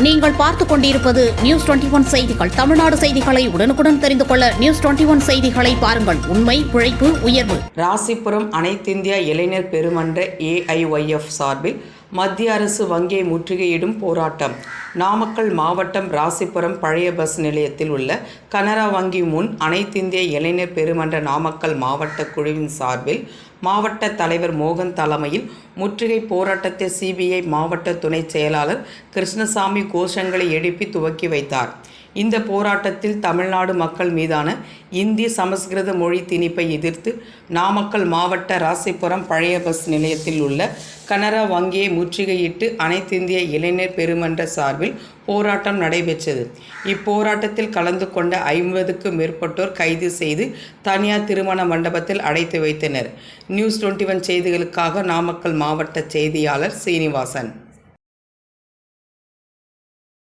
நீங்கள் பார்த்துக் கொண்டிருப்பது நியூஸ் டுவெண்டி ஒன் செய்திகள். தமிழ்நாடு செய்திகளை உடனுக்குடன் தெரிந்து கொள்ள நியூஸ் டுவெண்டி ஒன் செய்திகளை பாருங்கள். உண்மை உழைப்பு உயர்வு. ராசிபுரம் அனைத்திந்திய இளைஞர் பெருமன்ற ஏஐஒய்எஃப் சார்பில் மத்திய அரசு வங்கியை முற்றுகையிடும் போராட்டம். நாமக்கல் மாவட்டம் ராசிபுரம் பழைய பஸ் நிலையத்தில் உள்ள கனரா வங்கி முன் அனைத்திந்திய இளைஞர் பெருமன்ற நாமக்கல் மாவட்ட குழுவின் சார்பில் மாவட்ட தலைவர் மோகன் தலைமையில் முற்றுகை போராட்டத்தை சிபிஐ மாவட்ட துணைச் செயலாளர் கிருஷ்ணசாமி கோஷங்களை எழுப்பி துவக்கி வைத்தார். இந்த போராட்டத்தில் தமிழ்நாடு மக்கள் மீதான இந்தி சமஸ்கிருத மொழி திணிப்பை எதிர்த்து நாமக்கல் மாவட்ட ராசிபுரம் பழைய பஸ் நிலையத்தில் உள்ள கனரா வங்கியை முற்றுகையிட்டு அனைத்திந்திய இளைஞர் பெருமன்ற சார்பில் போராட்டம் நடைபெற்றது. இப்போராட்டத்தில் கலந்து கொண்ட ஐம்பதுக்கும் மேற்பட்டோர் கைது செய்து தனியார் திருமண மண்டபத்தில் அடைத்து வைத்தனர். நியூஸ் டுவெண்ட்டி ஒன் செய்திகளுக்காக நாமக்கல் மாவட்ட செய்தியாளர் சீனிவாசன்.